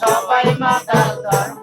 সবাই মাতাল ধর্ম